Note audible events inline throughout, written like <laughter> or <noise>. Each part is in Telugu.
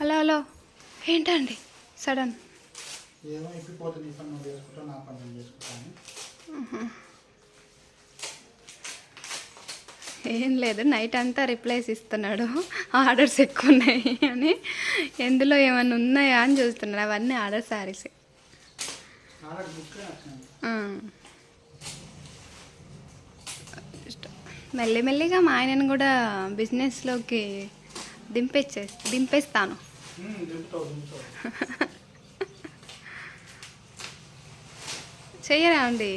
Hello hello. ఏంటండి? సడన్. ఏం లేదు నైట్ అంతా రిప్లైస్ ఇస్తున్నాడు. ఆర్డర్స్ ఎక్కువ ఉన్నాయి అని. ఎందులో ఏమైనా ఉన్నాయా అని చూస్తున్నాడు. అవన్నీ ఆర్డర్ శారీస్. మెల్లిమెల్లిగా మా ఆయనను కూడా బిజినెస్లోకి దింపేచ్చే దింపేస్తాను. చెయ్యరా అండి?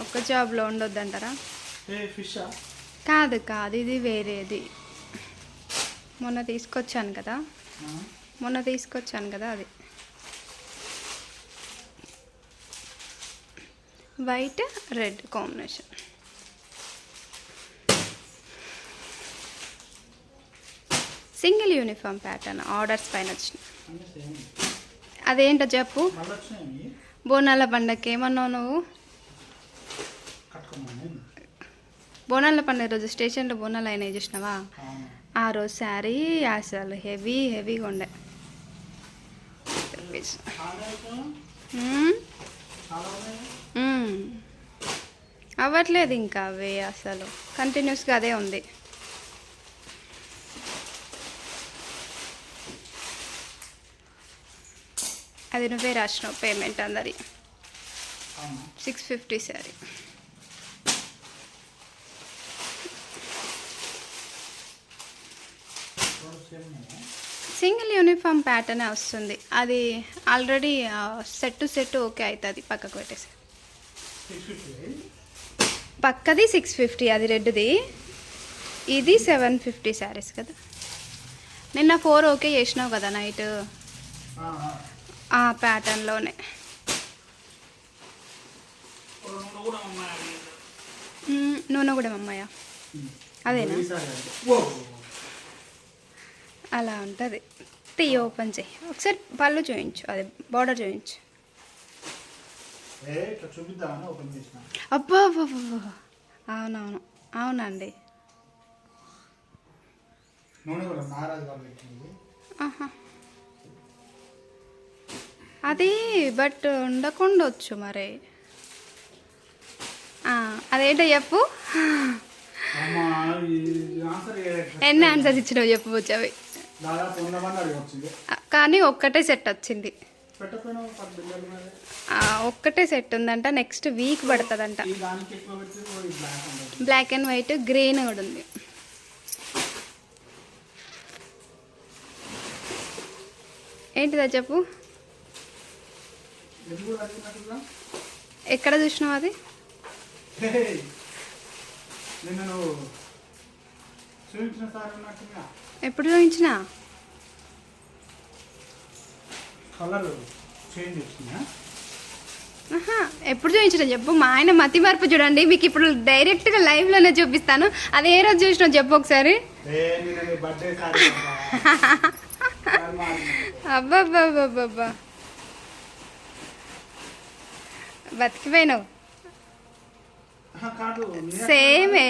ఒక్క జాబ్లో ఉండొద్దంటారా? కాదు కాదు ఇది వేరేది. మొన్న తీసుకొచ్చాను కదా. మొన్న తీసుకొచ్చాను కదా అది. White red combination. Single uniform pattern orders పైన వచ్చినాయి. అదేంటో చెప్పు. బోనాల పండగకి ఏమన్నావు నువ్వు? బోనాల పండుగ రోజు స్టేషన్లో బోనాలు అయినాయి చూసినావా? ఆ రోజు శారీ అసలు హెవీ హెవీగా ఉండే. అవ్వట్లేదు ఇంకా అవి అసలు. కంటిన్యూస్గా అదే ఉంది. అది నువ్వే రాసినావు పేమెంట్ అందరి. సిక్స్ ఫిఫ్టీ ఉన్నాయా సింగిల్ యూనిఫామ్ ప్యాటర్నే వస్తుంది. అది already set to set okay అవుతుంది పక్కకు పెట్టేసి. పక్కది సిక్స్ ఫిఫ్టీ అది రెడ్ది. ఇది సెవెన్ ఫిఫ్టీ శారీస్ కదా. నిన్న ఫోర్ ఓకే చేసినావు కదా నైట్ ఆ ప్యాటర్న్లోనే. నూనె కూడా అమ్మాయ అదేనా? అలా ఉంటుంది. తీ ఓపెన్ చేయి. ఒకసారి పళ్ళు చూయించు. అదే బార్డర్ చూయించు. ఏ ఇట్లా చూపిద్దామని ఓపెన్ చేసిన. అబ్బా. అవునవును. అవునండి. ఆహా. అది బట్ ఉండకుండొచ్చు మరి. అదేంటో చెప్పు. ఎన్ని ఆన్సర్స్ ఇచ్చినావు చెప్పు వచ్చావి కానీ ఒక్కటే సెట్ వచ్చింది. ఒక్కటే సెట్ ఉందంట నెక్స్ట్ వీక్ పడుతుందంట. బ్లాక్ అండ్ వైట్ గ్రీన్ కూడా ఉంది. ఏంటిదా చెప్పు? ఎక్కడ చూసినావు అది? ఎప్పుడు చూపించినా? కలర్ చేంజ్ ఎప్పుడు చూపించిన చెప్పు. మా ఆయన మతి మార్పు చూడండి. మీకు ఇప్పుడు డైరెక్ట్గా లైవ్లోనే చూపిస్తాను. అది ఏ రోజు చూసినావు చెప్పు ఒకసారి? <laughs> అబ్బాబ్బాబ్బాబ్బా బతికిపోయినావు. సేమే.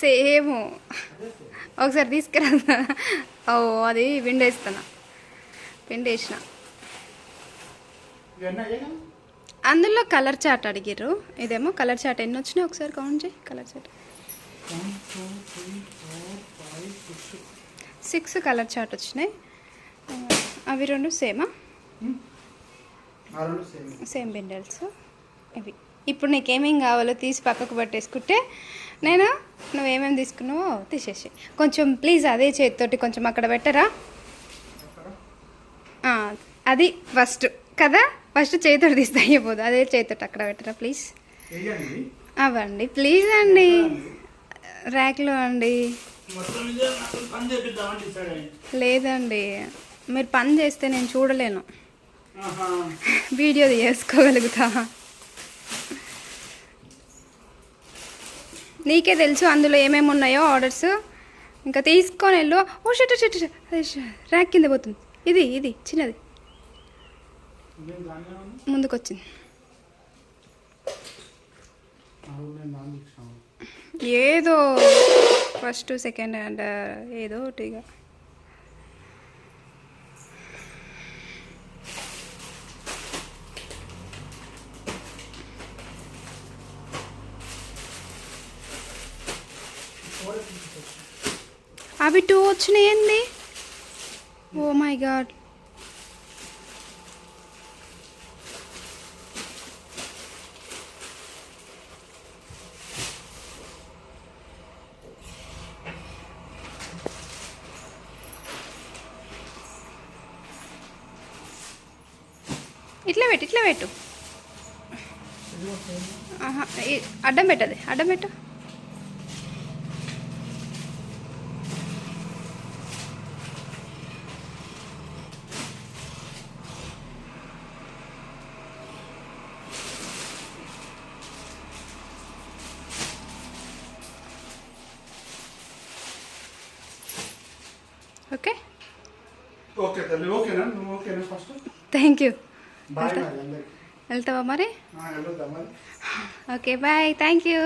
సేమా? ఒకసారి తీసుకురా. ఓ అది పిండేసిన ఇవన్నీ అయ్యాగా అందులో కలర్ చాట్ అడిగిర్రు. ఇదేమో కలర్ చాట్ ఎన్ని వచ్చినాయి? ఒకసారి కౌంట్ చేయి. Colour chart six. Colour chart వచ్చినాయి. అవి రెండు సేమా? సేమ్. బిండల్స్ ఇవి. ఇప్పుడు నీకేమేం కావాలో తీసి పక్కకు పట్టేసుకుంటే నేను నువ్వేమేమి తీసుకున్నావో తీసేసి. కొంచెం ప్లీజ్ అదే చేతితోటి కొంచెం అక్కడ పెట్టరా? అది ఫస్ట్. కదా? ఫస్ట్ చేతితోటి తీస్తే అయిపోదు. అదే చేతితోటి అక్కడ పెట్టరా ప్లీజ్? అవ్వండి. ప్లీజ్ అండి. ర్యాక్లో అండి. లేదండి. మీరు పని చేస్తే నేను చూడలేను. వీడియో చేసుకోగలుగుతా. నీకే తెలుసు అందులో ఏమేమి ఉన్నాయో ఆర్డర్స్? ఇంకా తీసుకొని వెళ్ళు. ఓ షట్ షట్ ర్యాక్ కింద పోతుంది. ఇది ఇది చిన్నది. నేను దాన్ని ఉంది? ముందుకు వచ్చింది అవును నేను దాన్ని ఇచ్చాను. ఏదో ఫస్ట్ సెకండ్ హ్యాండ్ ఏదో ఒకటి అవి టూ వచ్చినాయి ఏంది? ఓ మై గాడ్ ఇట్లా పెట్టు ఇట్లా పెట్టు. అడ్డం పెట్టది అడ్డం పెట్టు. ఓకే? ఓకే తల్లి ఓకేనా నువ్వు ఓకేనా ఫస్ట్. Thank you. వెళ్తావా మరి. Okay bye. Thank you.